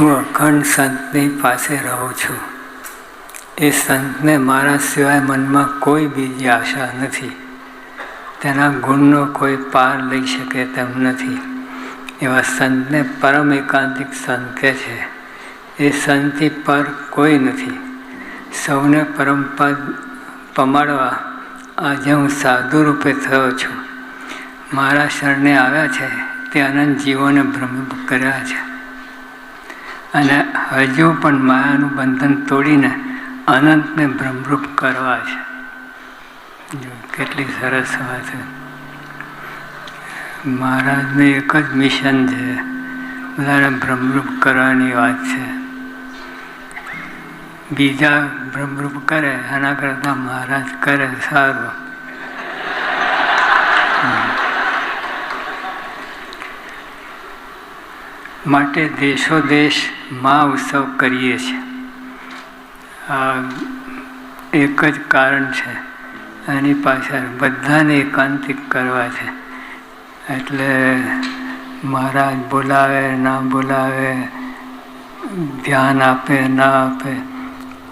હું અખંડ સંતની પાસે રહું છું. એ સંતને મારા સિવાય મનમાં કોઈ બીજી આશા નથી. તેના ગુણનો કોઈ પાર લઈ શકે તેમ નથી. એવા સંતને પરમ એકાંતિક સંત કહે છે. એ સંતથી પર કોઈ નથી. સૌને પરમપદ પમાડવા આજે હું સાધુ રૂપે થયો છું. મારા શરણે આવ્યા છે. તે અનંત જીવોને ભ્રમિત કર્યા છે. અને હજુ પણ માયાનું બંધન તોડીને અનંતને ભ્રમરૂપ કરવા છે. જો કેટલી સરસ વાત છે. મહારાજનું એક જ મિશન છે. બધાને ભ્રમરૂપ કરવાની વાત છે. બીજા ભ્રમરૂપ કરે એના કરતાં મહારાજ કરે સારું. માટે દેશો દેશ મા ઉત્સવ કરીએ છીએ. આ એક જ કારણ છે. એની પાછળ બધાને એકાંતિક કરવા છે. એટલે મહારાજ બોલાવે, ના બોલાવે, ધ્યાન આપે, ના આપે,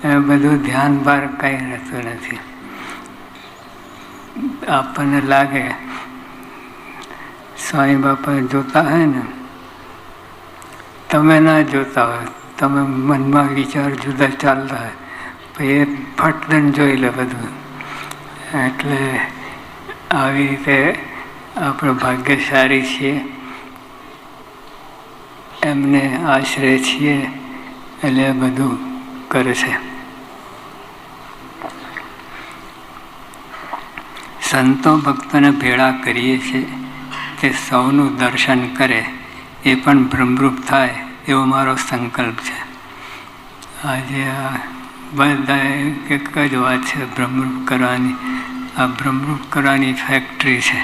એ બધું ધ્યાન બહાર કંઈ રહેતું નથી. આપણને લાગે, સ્વામી બાપા જોતા હોય ને તમે ના જોતા હોય, તમે મનમાં વિચાર જુદા ચાલતા હોય પછી એ ફટદન જોઈ લે બધું. એટલે આવી રીતે આપણે ભાગ્યશાળી છીએ એમને આશરે છીએ, એટલે બધું કરે છે. સંતો ભક્તોને ભેળા કરીએ છીએ, તે સૌનું દર્શન કરે. એ પણ ભ્રમરૂપ થાય એવો મારો સંકલ્પ છે. આજે આ બધા એક જ વાત છે, ભ્રમરૂપ કરવાની. આ ભ્રમરૂપ કરવાની ફેક્ટરી છે.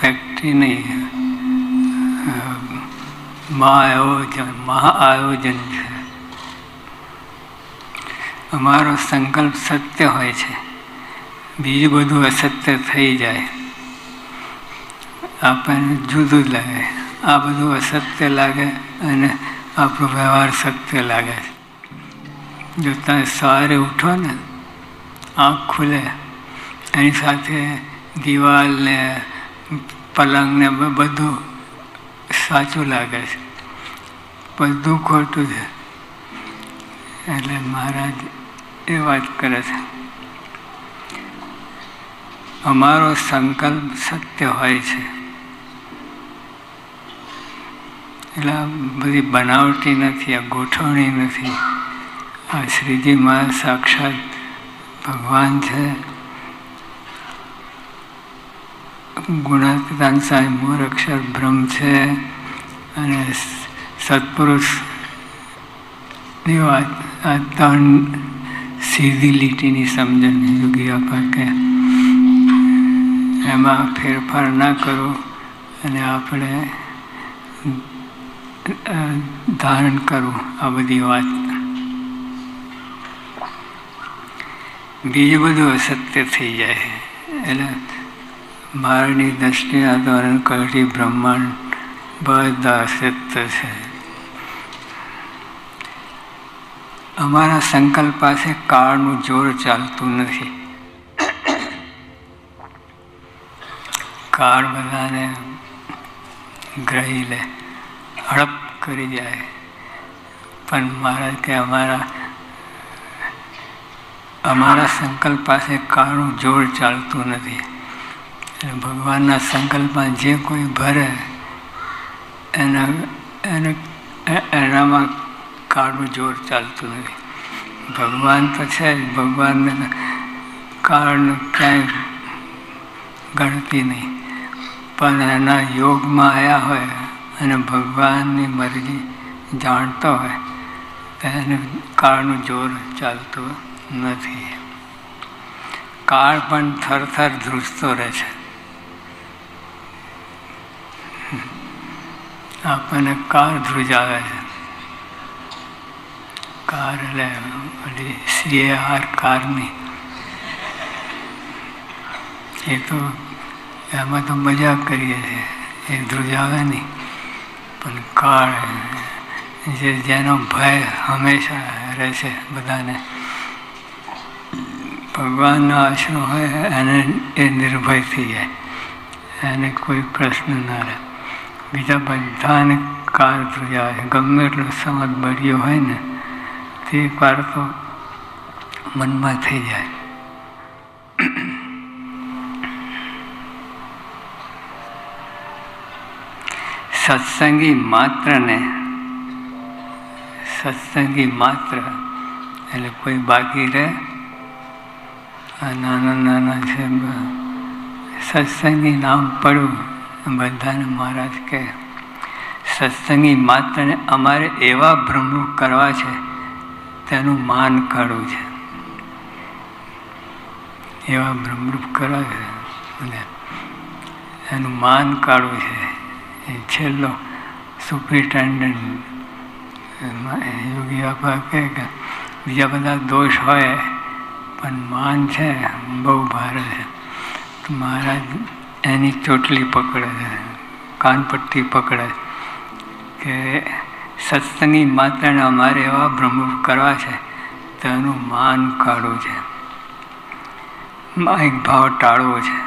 ફેક્ટરી નહીં મહા આયોજન મહા આયોજન છે. અમારો સંકલ્પ સત્ય હોય છે. બીજું બધું અસત્ય થઈ જાય. આપણને જુદું જ લાગે. આ બધું અસત્ય લાગે અને આપણો વ્યવહાર સત્ય લાગે. જો તમે સવારે ઉઠો ને, આંખ ખુલે, એની સાથે દિવાલ ને પલંગ ને બધું સાચું લાગે છે. બધું ખોટું છે. એટલે મહારાજ એ વાત કરે છે. અમારો સંકલ્પ સત્ય હોય છે. એટલે આ બધી બનાવટી નથી, આ ગોઠવણી નથી. આ શ્રીજી મા સાક્ષાત ભગવાન છે. ગુણાતીતાન સાહેબ મૂળ અક્ષર બ્રહ્મ છે અને સત્પુરુષની વાત, આ ત્રણ સીધી લીટીની સમજણ યોગી આપા કે એમાં ફેરફાર ના કરો અને આપણે ધારણ કરવું આ બધી વાત. બીજું બધું અસત્ય થઈ જાય એટલે મારની દ્રષ્ટિએ ધોરણ કરતી બ્રહ્માંડ બધા અસત્ય છે. અમારા સંકલ્પ પાસે કાળનું જોર ચાલતું નથી. કાળ બધાને ગ્રહી લે. હડપ કરી જાય. પણ મારા કે અમારા અમારા સંકલ્પ પાસે કાળું જોર ચાલતું નથી. ભગવાનના સંકલ્પમાં જે કોઈ ભરે, એના, એને એનામાં કાળું જોર ચાલતું નથી. ભગવાન તો છે જ, ભગવાનને કાળનું ક્યાંય ગણતી નહીં. પણ એના યોગમાં આવ્યા હોય અને ભગવાનની મરજી જાણતો હોય તો એને કાળનું જોર ચાલતું નથી. કાળ પણ થરથર ધ્રુજતો રહે છે. આપણને કાર ધ્રુજાવે છે. કાર એટલે ઓલી આર કારની. એ તો એમાં તો મજા કરીએ છીએ. એ ધ્રુજાવે નહીં. પણ કાળ જે જેનો ભય હંમેશા રહેશે બધાને. ભગવાનનો આશરો હોય એને એ નિર્ભય થઈ જાય, એને કોઈ પ્રશ્ન ના રહે. બીજા બધાને કાર ધ્રુજા હોય ગમે એટલો સમજ બળ્યો હોય ને, તે પાર તો મનમાં થઈ જાય. સત્સંગી માત્રને, સત્સંગી માત્ર, એટલે કોઈ બાકી રહે? આ નાના નાના છે, સત્સંગી નામ પડવું બધાને મહારાજ કહે, સત્સંગી માત્રને અમારે એવા ભ્રમરૂપ કરવા છે, તેનું માન કાઢવું છે. એવા ભ્રમરૂપ કરવા છે એનું માન કાઢવું છે. છેલ્લો સુપ્રિન્ટેન્ડન્ટ યોગી બાપા કહે કે બીજા બધા દોષ હોય, પણ માન છે, બહુ ભારે છે. તો મહારાજ એની ચોટલી પકડે છે, કાનપટ્ટી પકડે કે સત્સંગી માત્રને અમારે એવા ભ્રમ કરવા છે તો એનું માન કાઢવું છે. એક ભાવ ટાળવો છે.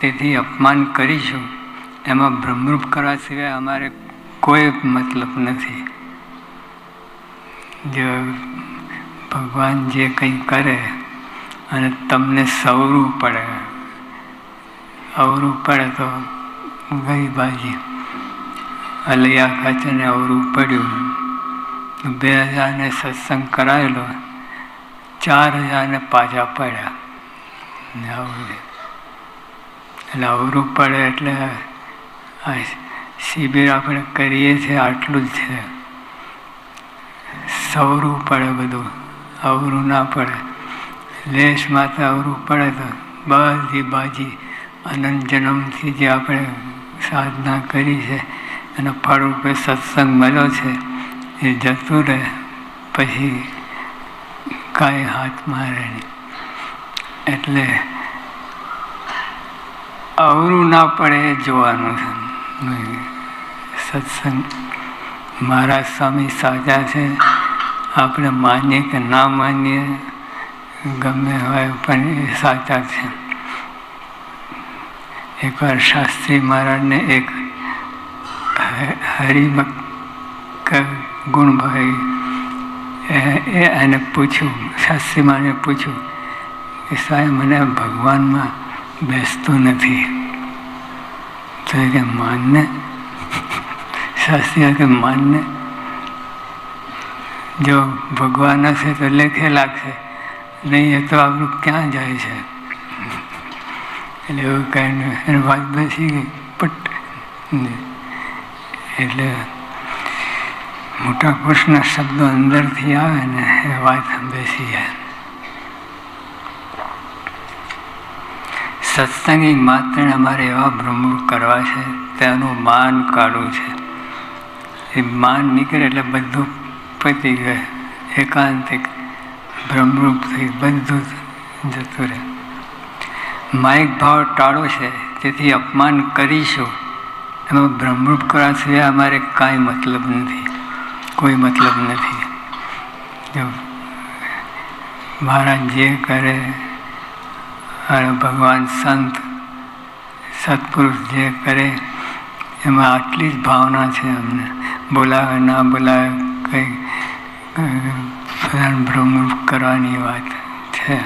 તેથી અપમાન કરીશું. એમાં ભ્રમરૂપ કરવા સિવાય અમારે કોઈ મતલબ નથી. જો ભગવાન જે કંઈ કરે અને તમને સવરું પડે, અવરું પડે તો ગઈ બાજી. અલૈયા ખાચરને અવરું પડ્યું. બે હજારને સત્સંગ કરાયેલો, ચાર હજારને પાછા પડ્યા. ને આવું એટલે અવરું પડે એટલે આ શિબિર આપણે કરીએ છીએ, આટલું જ છે. સવરું પડે બધું, અવરું ના પડે. લેશ માત્ર અવરું પડે તો બધી બાજી અનંત જન્મથી જે આપણે સાધના કરી છે, એનો ફળરૂપે સત્સંગ મળ્યો છે, એ જતું રહે, પછી કાંઈ હાથમાં રહે નહીં. એટલે અવરું ના પડે એ જોવાનું છે. સત્સંગ મારા સ્વામી સાચા છે. આપણે માનીએ કે ના માનીએ, ગમે હોય પણ એ સાચા છે. એકવાર શાસ્ત્રી મહારાજને એક હરિભક્ત ગુણભાઈ એને પૂછ્યું, શાસ્ત્રી માને પૂછ્યું કે સાહેબ, મને ભગવાનમાં બેસતું નથી. એ કે માનને શાસ્ત્રી કે માનને જો ભગવાન હશે તો લેખે લાગશે. નહીં, એ તો આપણું ક્યાં જાય છે? એટલે એવું કહીને એની વાત બેસી ગઈ. પટ. એટલે મોટા પુરુષના શબ્દો અંદરથી આવે ને એ વાત બેસી જાય. સત્સંગી માત્ર અમારે એવા ભ્રમણ કરવા છે, તેનું માન કાઢવું છે. એ માન નીકળે એટલે બધું પતી ગયે. એકાંતિક ભ્રમરૂપ થઈ બધું જતું રહે. માઇક ભાવ ટાળો છે, તેથી અપમાન કરીશું. એમાં ભ્રમરૂપ કરવા સિવાય અમારે કાંઈ મતલબ નથી. કોઈ મતલબ નથી. મહારાજ જે કરે અને ભગવાન સંત, સત્પુરુષ જે કરે, એમાં આટલી જ ભાવના છે અમને. બોલાવે, ના બોલાવે, કંઈ ભ્રમ કરવાની વાત છે.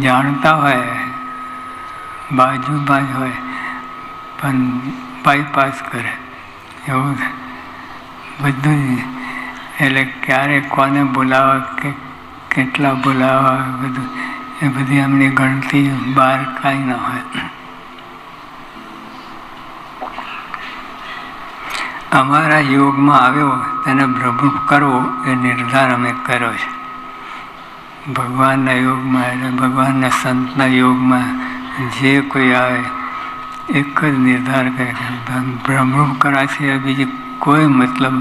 જાણતા હોય, બાજુમાં જ હોય, પણ બાયપાસ કરે. એવું બધું જ. એટલે ક્યારે, કોને બોલાવવા કે કેટલા બોલાવવા, બધું. એ બધી એમની ગણતી બહાર કાંઈ ન હોય. અમારા યોગમાં આવ્યો તેને ભ્રમરૂપ કરવો એ નિર્ધાર અમે કર્યો છે. ભગવાનના યોગમાં એટલે ભગવાનના સંતના યોગમાં જે કોઈ આવે, એક જ નિર્ધાર કરે ભ્રમરૂપ કરવાથી બીજી કોઈ મતલબ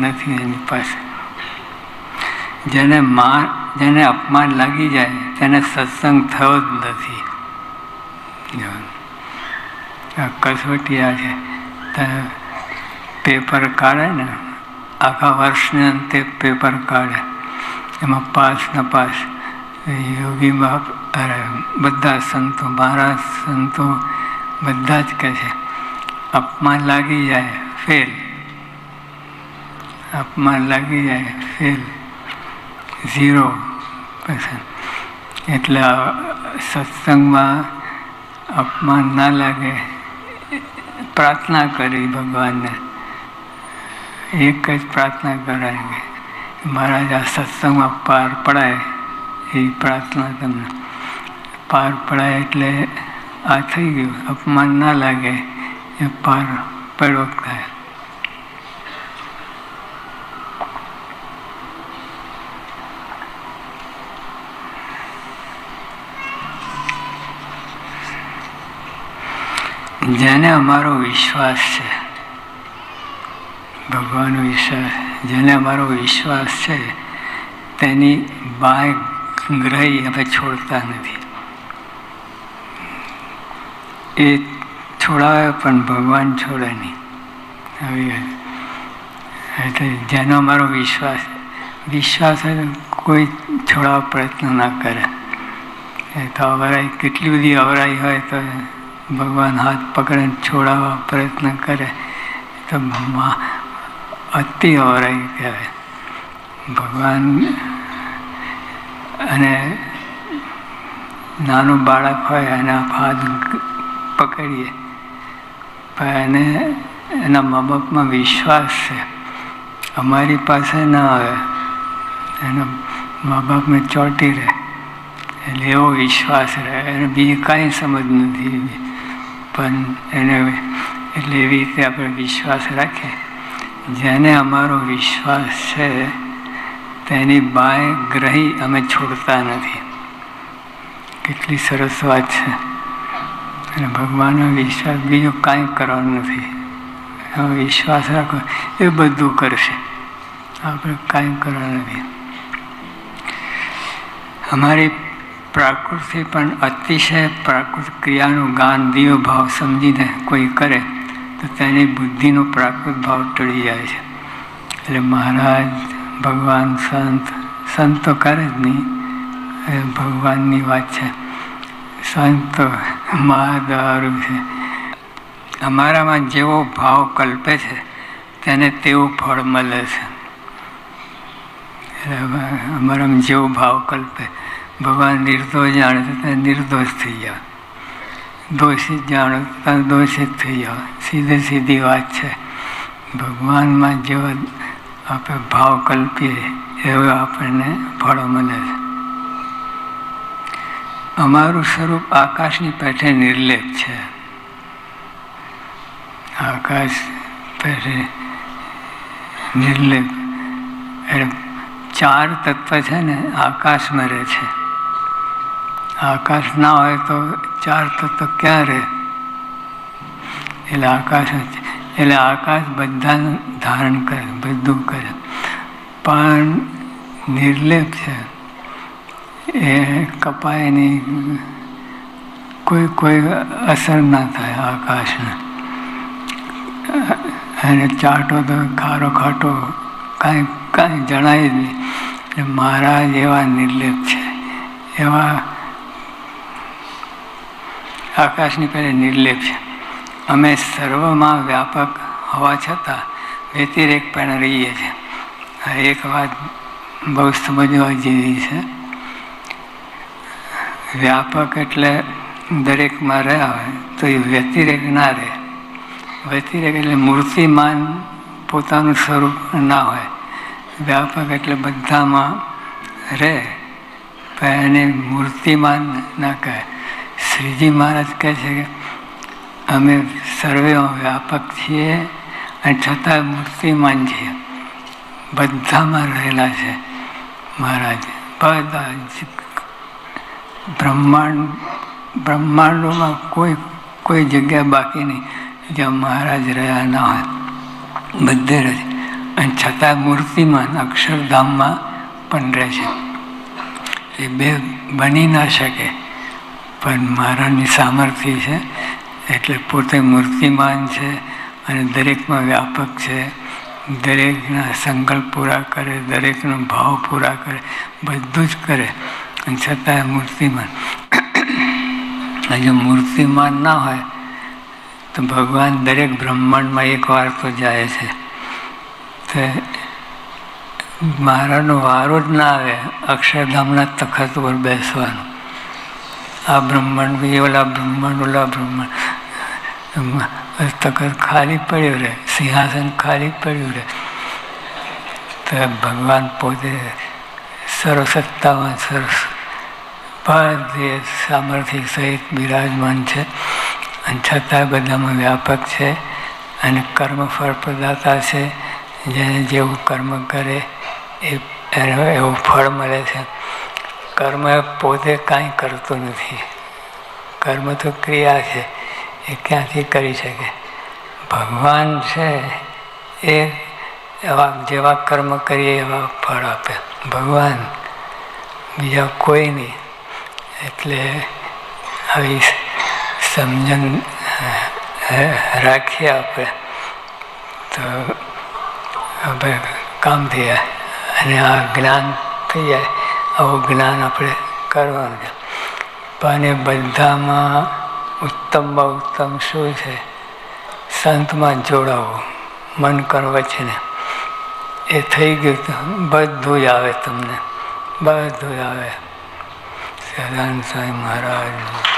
નથી એની પાસે. જેને માન જેને અપમાન લાગી જાય, તેને સત્સંગ થયો જ નથી. કસોટી આ છે. પેપર કાઢે ને, આખા વર્ષને અંતે પેપર કાઢે. એમાં પાસ ન પાસ યોગી બાપ, અરે, બધા સંતો મારા સંતો બધા જ કહે છે, અપમાન લાગી જાય, ફેલ. અપમાન લાગી જાય, ફેલ. ઝીરો પર્સન્ટ એટલે સત્સંગમાં અપમાન ના લાગે. પ્રાર્થના કરી ભગવાનને. એક જ પ્રાર્થના કરાય કે મહારાજ, આ સત્સંગમાં પાર પડાય એ પ્રાર્થના તમને. પાર પડાય એટલે આ થઈ ગયું. અપમાન ના લાગે. એ પાર પડવો થાય. જેને અમારો વિશ્વાસ છે. ભગવાનનો વિશ્વાસ જેને અમારો વિશ્વાસ છે, તેની બાય ગ્રહી અમે છોડતા નથી. એ છોડાવે પણ ભગવાન છોડે નહીં. આવી એટલે જેનો અમારો વિશ્વાસ વિશ્વાસ કોઈ છોડાવવા પ્રયત્ન ના કરે. એ તો અવરાઈ કેટલી બધી અવરાઈ હોય તો ભગવાન હાથ પકડીને છોડાવવા પ્રયત્ન કરે, તો અતિ અવરાઈ કહેવાય. ભગવાન અને નાનું બાળક હોય એના હાથ પકડીએ. પણ એને, એના મા બાપમાં વિશ્વાસ છે. અમારી પાસે ના આવે. એના મા બાપને ચોંટી રહે. એટલે એવો વિશ્વાસ રહે. એને બીજી કાંઈ સમજ નથી પણ એને એટલે એવી રીતે આપણે વિશ્વાસ રાખીએ. જેને અમારો વિશ્વાસ છે, તેની બાય ગ્રહી અમે છોડતા નથી. કેટલી સરસ વાત છે. અને ભગવાનનો વિશ્વાસ બીજો કાંઈ કરવાનું નથી. એનો વિશ્વાસ રાખો, એ બધું કરશે. આપણે કાંઈ કરવાનું નથી. અમારી પ્રાકૃતિ પણ અતિશય પ્રાકૃત ક્રિયાનું ગાન દિવ્ય ભાવ સમજીને કોઈ કરે, તો તેની બુદ્ધિનો પ્રાકૃત ભાવ ટળી જાય છે. એટલે મહારાજ, ભગવાન, સંત સંત તો કરે જ નહીં. ભગવાનની વાત છે. સંત મહાદારું છે. અમારામાં જેવો ભાવ કલ્પે છે, તેને તેવું ફળ મળે છે. અમારામાં જેવો ભાવ કલ્પે. ભગવાન નિર્દોષ જાણે તો ત્યાં નિર્દોષ થઈ જાવ દોષિત જાણો તો દોષિત થઈ જાવ સીધી સીધી વાત છે. ભગવાનમાં જેવો આપણે ભાવ કલ્પીએ, એવો આપણને ફળો મળે છે. અમારું સ્વરૂપ આકાશની પેઠે નિર્લેપ છે. આકાશ પેઠે નિર્લેપ. એટલે ચાર તત્વ છે ને, આકાશમાં રહે છે. આકાશ ના હોય તો ચાર તત્વ ક્યાં રહે? એટલે આકાશ એટલે આકાશ બધાનું ધારણ કરે, બધું કરે. પણ નિર્લેપ છે. એ કપાય નહીં કોઈ કોઈ અસર ના થાય આકાશને. એને ચાટો તો ખારો ખાટો કાંઈ કાંઈ જણાય જ નહીં. મહારાજ એવા નિર્લેપ છે. એવા આકાશની પહેલે નિર્લેપ છે. અમે સર્વમાં વ્યાપક હોવા છતાં વ્યતિરેક પણ રહીએ છીએ. એક વાત બહુ સમજવા જેવી છે. વ્યાપક એટલે દરેકમાં રહ્યા હોય તો એ વ્યતિરેક ના રહે. વ્યતિરેક એટલે મૂર્તિમાન પોતાનું સ્વરૂપ ના હોય. વ્યાપક એટલે બધામાં રહે, પણ એને મૂર્તિમાન ના કહે. શ્રીજી મહારાજ કહે છે કે અમે સર્વે વ્યાપક છીએ અને છતાં મૂર્તિમાન છીએ. બધામાં રહેલા છે મહારાજ. બધા બ્રહ્માંડ, બ્રહ્માંડોમાં કોઈ કોઈ જગ્યા બાકી નહીં. જ્યાં મહારાજ રહ્યા ના હોય. બધે રહે અને છતાં મૂર્તિમાન અક્ષરધામમાં પણ રહે છે. એ બે બની ના શકે. પણ મહારાજની સામર્થ્ય છે. એટલે પોતે મૂર્તિમાન છે અને દરેકમાં વ્યાપક છે. દરેકના સંકલ્પ પૂરા કરે, દરેકનો ભાવ પૂરા કરે, બધું જ કરે. અને છતાંય મૂર્તિમાન. જો મૂર્તિમાન ના હોય, તો ભગવાન દરેક બ્રહ્માંડમાં એક વાર તો જાય છે. તે મારાનો વારો જ ના આવે, અક્ષરધામના તખત ઉપર બેસવાનું. આ બ્રહ્માંડ બી ઓલા બ્રહ્માંડ ઓલા બ્રહ્માંડ. તકત ખાલી પડ્યું રહે સિંહાસન ખાલી પડ્યું રહે તો ભગવાન પોતે સર્વસત્તામાં સરસ બધે સામર્થ્ય સહિત બિરાજમાન છે, અને છતાં બધામાં વ્યાપક છે, અને કર્મફળ પ્રદાતા છે, જેને જેવું કર્મ કરે, એ એનો એવું ફળ મળે છે. કર્મ પોતે કાંઈ કરતું નથી. કર્મ તો ક્રિયા છે, એ ક્યાંથી કરી શકે? ભગવાન છે, એ એવા જેવા કર્મ કરીએ એવા ફળ આપે. ભગવાન બીજા કોઈ નહીં. એટલે આવી સમજણ રાખીએ આપણે. તો આપણે કામ થઈ જાય. અને આ જ્ઞાન થઈ જાય. આવું જ્ઞાન આપણે કરવાનું છે. પણ એ બધામાં ઉત્તમમાં ઉત્તમ શું છે? સંતમાં જોડાવું. મન કર એ થઈ ગયું બધું જ આવે તમને. બધું જ આવે. સદાન સ્વામી મહારાજ.